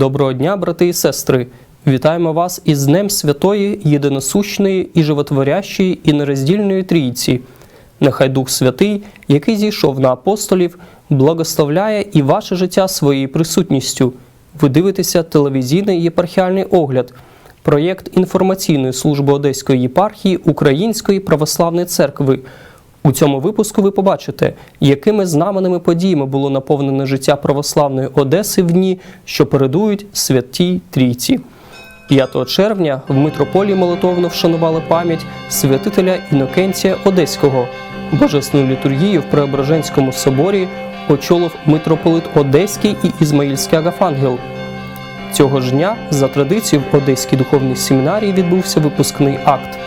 Доброго дня, брати і сестри! Вітаємо вас із Днем Святої, єдиносущної і животворящої і нероздільної трійці. Нехай Дух Святий, який зійшов на апостолів, благословляє і ваше життя своєю присутністю. Ви дивитеся телевізійний єпархіальний огляд, проєкт інформаційної служби Одеської єпархії Української православної церкви. У цьому випуску ви побачите, якими знаменними подіями було наповнене життя православної Одеси в дні, що передують святій трійці. 5 червня в митрополії молитовно вшанували пам'ять святителя Інокенція Одеського. Божественну літургію в Преображенському соборі очолив митрополит Одеський і Ізмаїльський Агафангел. Цього ж дня, за традицією, в Одеській духовній семінарії відбувся випускний акт.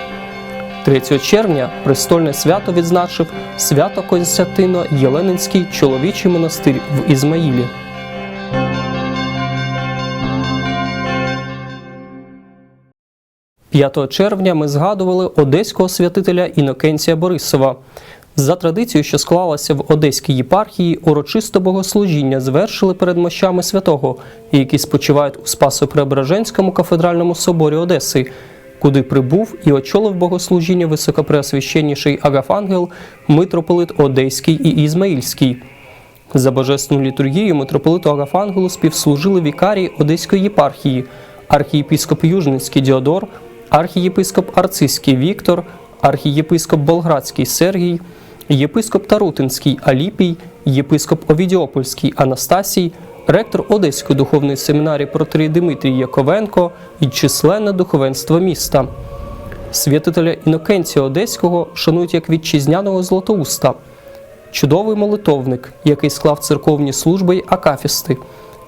3 червня престольне свято відзначив свято Константино Єленинський чоловічий монастир в Ізмаїлі. «5 червня ми згадували одеського святителя Інокенція Борисова. За традицією, що склалася в Одеській єпархії, урочисто богослужіння звершили перед мощами святого, які спочивають у Спасо-Преображенському кафедральному соборі Одеси, куди прибув і очолив богослужіння високопреосвященніший Агафангел, митрополит Одеський і Ізмаїльський. За божественну літургію митрополиту Агафангелу співслужили вікарії Одеської єпархії, архієпископ Южницький Діодор, архієпископ Арцизький Віктор, архієпископ Болградський Сергій, єпископ Тарутинський Аліпій, єпископ Овідіопольський Анастасій, ректор Одеської духовної семінарії протерій Дмитрій Яковенко і численне духовенство міста. Святителя Інокенція Одеського шанують як вітчизняного Златоуста, чудовий молитовник, який склав церковні служби й акафісти,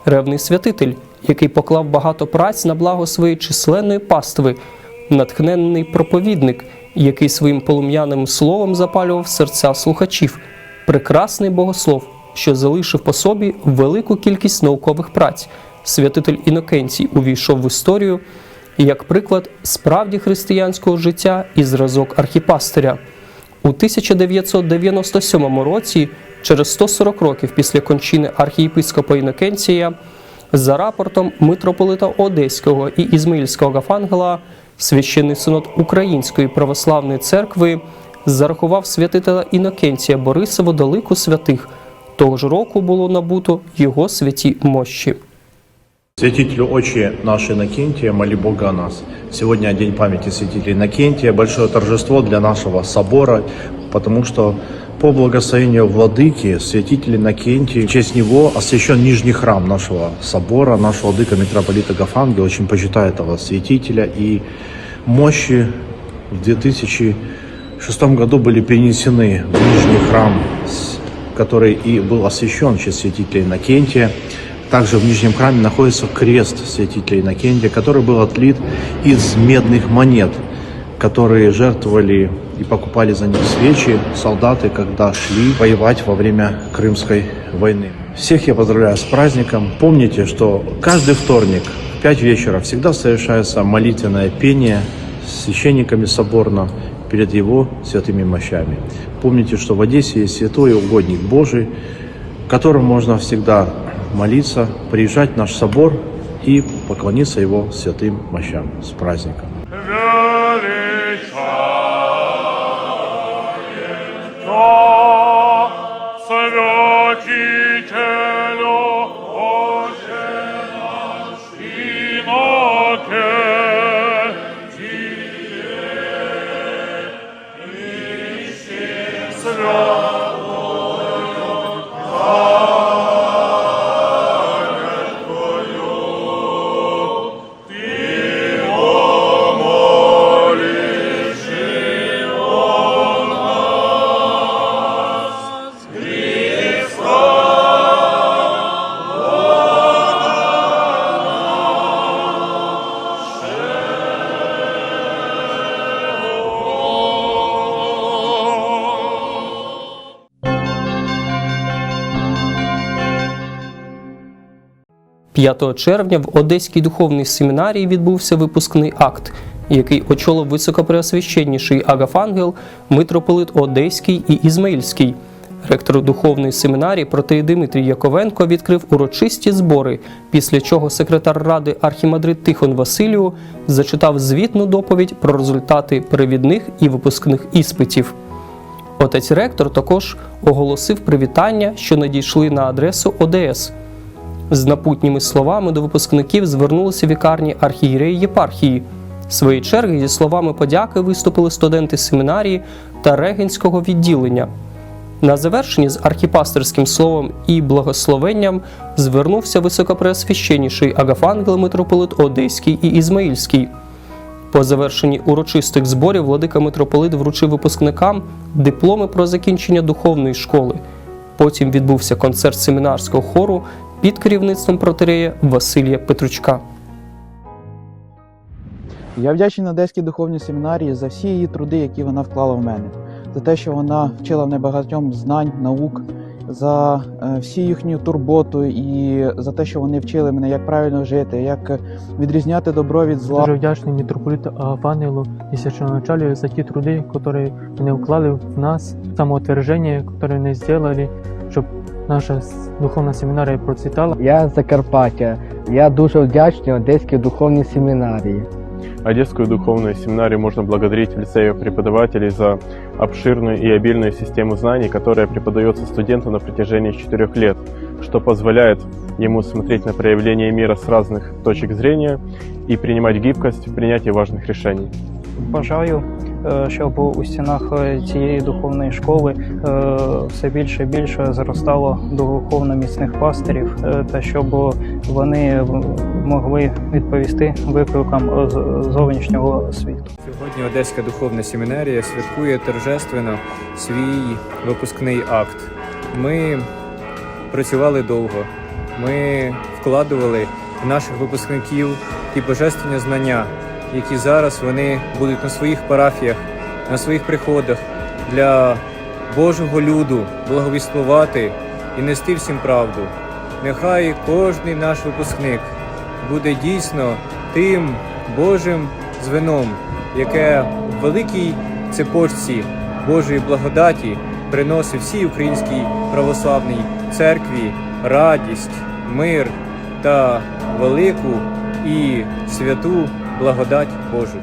ревний святитель, який поклав багато праць на благо своєї численної пастви, натхненний проповідник, який своїм полум'яним словом запалював серця слухачів, прекрасний богослов, що залишив по собі велику кількість наукових праць. Святитель Інокенцій увійшов в історію як приклад справді християнського життя і зразок архіпастиря. У 1997 році, через 140 років після кончини архієпископа Інокенція, за рапортом митрополита Одеського і Ізмаїльського Гафангела, священний синод Української православної церкви зарахував святителя Інокенція Борисова до лику святих Того ж року було набуто його святі мощі. Святителю Отче наш Иннокентия, моли Бога о нас. Сегодня день памяти святителя Иннокентия, большое торжество для нашего собора, потому что по благословению Владыки, святитель Иннокентий, в честь него освящен нижний храм нашего собора, наш Владыка митрополита Гафангел очень почитает этого святителя, и мощи в 2006 году были перенесены в нижний храм, с- который и был освящен в честь святителя Иннокентия. Также в Нижнем храме находится крест святителя Иннокентия, который был отлит из медных монет, которые жертвовали и покупали за них свечи солдаты, когда шли воевать во время Крымской войны. Всех я поздравляю с праздником. Помните, что каждый вторник в 5 вечера всегда совершается молитвенное пение с священниками соборно перед его святыми мощами. Помните, что в Одессе есть святой угодник Божий, которому можно всегда молиться, приезжать в наш собор и поклониться его святым мощам. С праздником! 5 червня в Одеській духовній семінарії відбувся випускний акт, який очолив високопреосвященніший Агафангел, митрополит Одеський і Ізмаїльський, Ректор духовної семінарії протеї Дмитрій Яковенко відкрив урочисті збори, після чого секретар ради архімандрит Тихон Василію зачитав звітну доповідь про результати перевідних і випускних іспитів. Отець ректор також оголосив привітання, що надійшли на адресу ОДС. З напутніми словами до випускників звернулися вікарні архієреї єпархії. Своєї черги зі словами подяки виступили студенти семінарії та регенського відділення. На завершенні з архіпастерським словом і благословенням звернувся високопреосвященніший Агафангел митрополит Одеський і Ізмаїльський. По завершенні урочистих зборів владика митрополит вручив випускникам дипломи про закінчення духовної школи. Потім відбувся концерт семінарського хору під керівництвом протерея Василія Петручка. Я вдячний Одеській духовній семінарії за всі її труди, які вона вклала в мене, за те, що вона вчила мене багатьом знань, наук, за е, всі їхню турботу і за те, що вони вчили мене, як правильно жити, як відрізняти добро від зла. Дуже вдячний митрополиту Агафангелу і священачалию за ті труди, які вони вклали в нас, самоутверждення, яке вони зробили, наша духовна семінарія процвітала. Я з Закарпаття. Я дуже вдячний Одеській духовній семінарії. Одесскую духовную семинарию можно благодарить в лице ее преподавателей за обширную и обильную систему знаний, которая преподается студенту на протяжении четырех лет, что позволяет ему смотреть на проявление мира с разных точек зрения и принимать гибкость в принятии важных решений. Бажаю, е, щоб у стінах е, цієї духовної школи е, все більше і більше зростало духовно міцних пастирів, е, та щоб вони могли відповісти викликам е, зовнішнього світу. Сьогодні Одеська духовна семінарія святкує торжественно свій випускний акт. Ми працювали довго, ми вкладували в наших випускників ті божественні знання, які зараз вони будуть на своїх парафіях, на своїх приходах для Божого люду благовіствувати і нести всім правду. Нехай кожний наш випускник буде дійсно тим Божим звеном, яке в великій цепочці Божої благодаті приносить всій українській православній церкві радість, мир та велику і святу благодать Божу.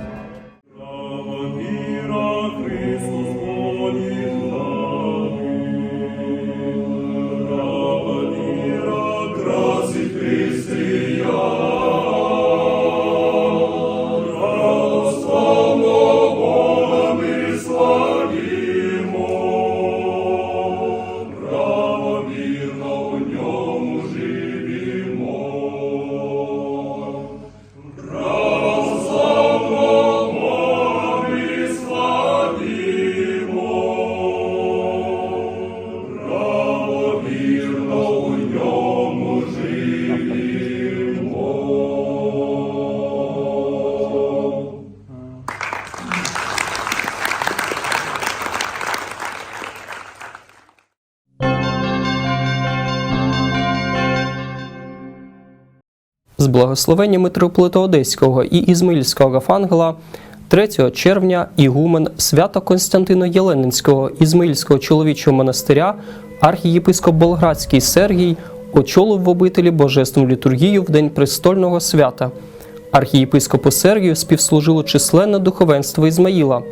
З благословення митрополита Одеського і Ізмаїльського Гафангела 3 червня ігумен свято Константина Єленинського Ізмаїльського чоловічого монастиря архієпископ Болградський Сергій очолив в обителі божественну літургію в день престольного свята. Архієпископу Сергію співслужило численне духовенство Ізмаїла.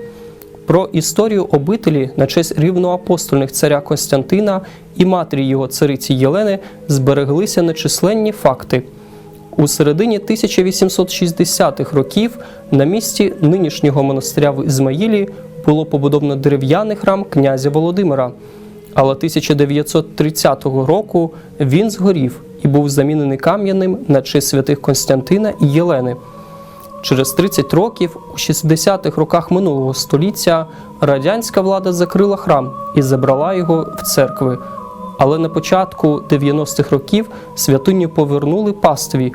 Про історію обителі на честь рівноапостольних царя Константина і матері його цариці Єлени збереглися нечисленні факти. У середині 1860-х років на місці нинішнього монастиря в Ізмаїлі було побудовано дерев'яний храм князя Володимира. Але 1930 року він згорів і був замінений кам'яним на честь святих Константина і Єлени. Через 30 років, у 60-х роках минулого століття, радянська влада закрила храм і забрала його в церкви. Але на початку 90-х років святиню повернули пастві.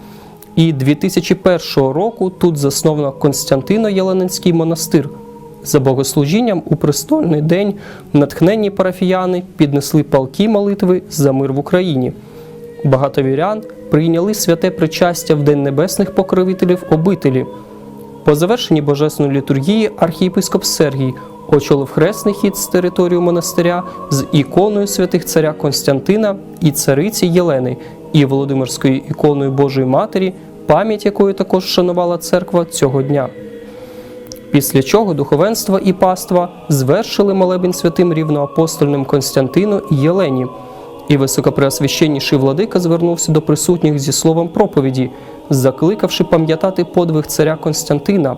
І 2001 року тут засновано Константино-Єленинський монастир. За богослужінням у престольний день натхненні парафіяни піднесли палки молитви за мир в Україні. Багато вірян прийняли святе причастя в День небесних покровителів обителі. По завершенні божественної літургії архієпископ Сергій очолив хресний хід з території монастиря з іконою святих царя Константина і цариці Єлени і Володимирською іконою Божої Матері, пам'ять якої також шанувала церква цього дня. Після чого духовенство і паства звершили молебень святим рівноапостольним Константину і Єлені. І високопреосвященніший владика звернувся до присутніх зі словом проповіді, закликавши пам'ятати подвиг царя Константина,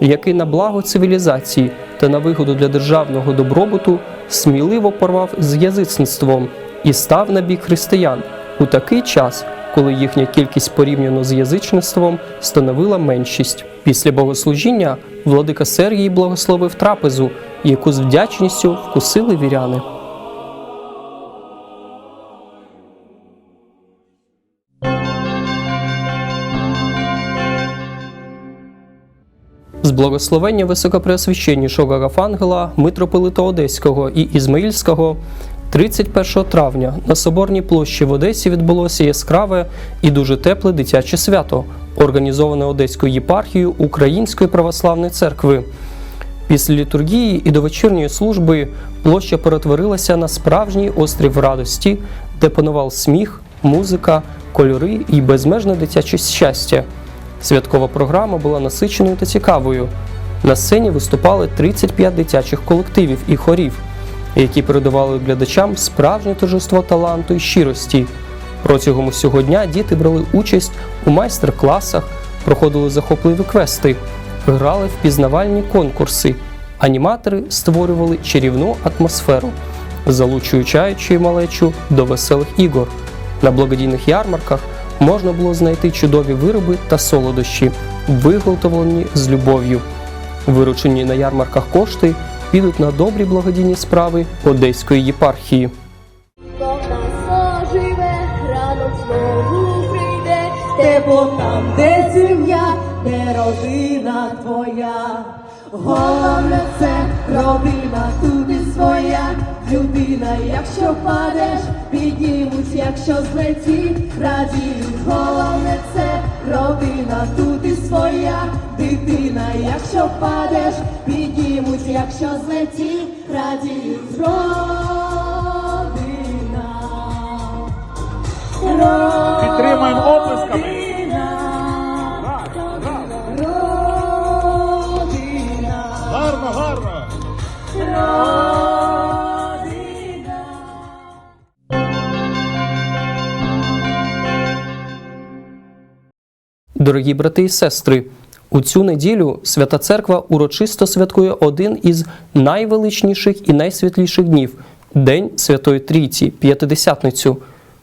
який на благо цивілізації та на вигоду для державного добробуту сміливо порвав з язичництвом і став на бік християн у такий час, коли їхня кількість порівняно з язичництвом становила меншість. Після богослужіння владика Сергій благословив трапезу, яку з вдячністю вкусили віряни. Благословення високопреосвященнішого Гафангела, митрополита Одеського і Ізмаїльського 31 травня на Соборній площі в Одесі відбулося яскраве і дуже тепле дитяче свято, організоване Одеською єпархією Української православної церкви. Після літургії і до вечірньої служби площа перетворилася на справжній острів радості, де панував сміх, музика, кольори і безмежне дитяче щастя. Святкова програма була насиченою та цікавою. На сцені виступали 35 дитячих колективів і хорів, які передавали глядачам справжнє торжество таланту і щирості. Протягом усього дня діти брали участь у майстер-класах, проходили захопливі квести, грали в пізнавальні конкурси. Аніматори створювали чарівну атмосферу, залучуючи малечу до веселих ігор. На благодійних ярмарках можна було знайти чудові вироби та солодощі, виготовлені з любов'ю. Виручені на ярмарках кошти підуть на добрі благодійні справи Одеської єпархії. Тепло там, де сім'я, де родина твоя. Головне це родина, тут і своя людина, якщо падеш, піднімуть, якщо злеті, радіють. Головне це родина, тут і своя дитина, якщо падеш, піднімуть, якщо злеті, радіють родина. Підтримаємо оплесками. Дорогі брати і сестри, у цю неділю Свята Церква урочисто святкує один із найвеличніших і найсвітліших днів День Святої Трійці, П'ятидесятницю.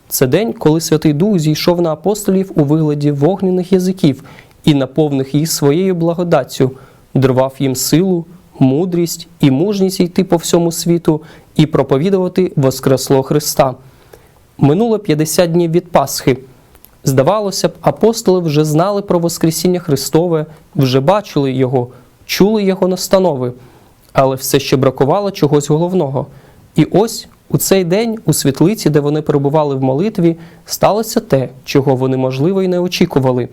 Це день, коли Святий Дух зійшов на апостолів у вигляді вогняних язиків і наповнив їх своєю благодаттю, дарував їм силу, мудрість і мужність йти по всьому світу і проповідувати Воскресло Христа. Минуло 50 днів від Пасхи. Здавалося б, апостоли вже знали про Воскресіння Христове, вже бачили Його, чули Його настанови, але все ще бракувало чогось головного. І ось у цей день, у світлиці, де вони перебували в молитві, сталося те, чого вони, можливо, й не очікували.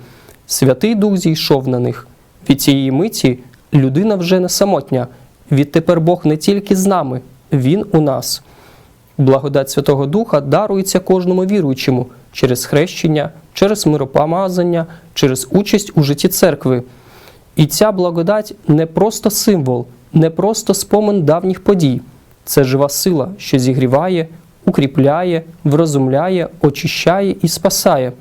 Святий Дух зійшов на них. Від цієї миті людина вже не самотня. Відтепер Бог не тільки з нами, Він у нас. Благодать Святого Духа дарується кожному віруючому через хрещення, через миропомазання, через участь у житті церкви. І ця благодать не просто символ, не просто спомин давніх подій. Це жива сила, що зігріває, укріпляє, врозумляє, очищає і спасає.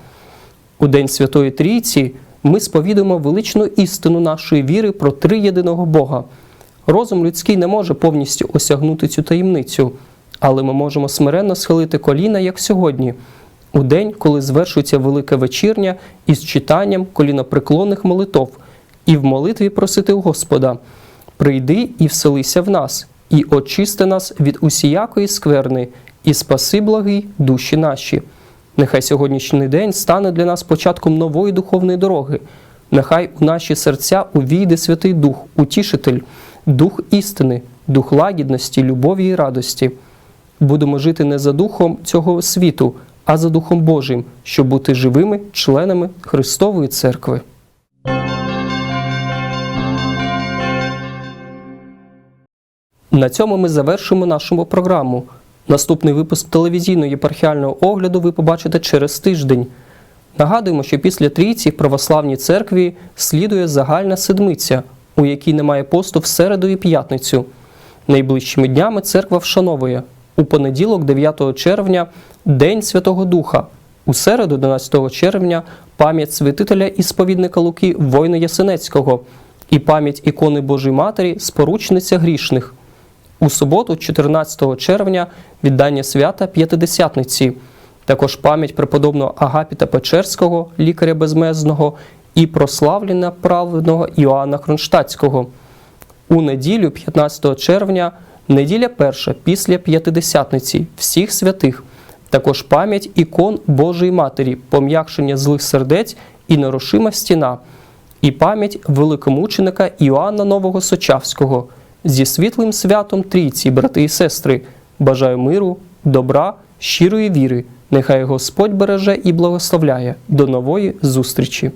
У День Святої Трійці ми сповідуємо величну істину нашої віри про триєдиного Бога. Розум людський не може повністю осягнути цю таємницю, але ми можемо смиренно схилити коліна, як сьогодні, у день, коли звершується велика вечірня із читанням колінопреклонних молитов, і в молитві просити у Господа: прийди і вселися в нас, і очисти нас від усіякої скверни, і спаси благий душі наші. Нехай сьогоднішній день стане для нас початком нової духовної дороги. Нехай у наші серця увійде Святий Дух, утішитель, дух істини, дух лагідності, любові і радості. Будемо жити не за духом цього світу, а за Духом Божим, щоб бути живими членами Христової церкви. На цьому ми завершимо нашу програму. Наступний випуск телевізійного єпархіального огляду ви побачите через тиждень. Нагадуємо, що після трійці в православній церкві слідує загальна седмиця, у якій немає посту в середу і п'ятницю. Найближчими днями церква вшановує у понеділок, 9 червня, День Святого Духа, у середу, 11 червня, пам'ять святителя і сповідника Луки Война Ясенецького і пам'ять ікони Божої Матері, споручниця грішних. У суботу, 14 червня, віддання свята П'ятидесятниці, також пам'ять преподобного Агапіта Печерського, лікаря безмезного, і прославлення праведного Іоанна Кронштадтського. У неділю, 15 червня, неділя перша після П'ятидесятниці всіх святих, також пам'ять ікон Божої Матері, пом'якшення злих сердець і нерушима стіна, і пам'ять великомученика Іоанна Нового Сочавського зі світлим святом трійці, брати і сестри. Бажаю миру, добра, щирої віри. Нехай Господь береже і благословляє. До нової зустрічі!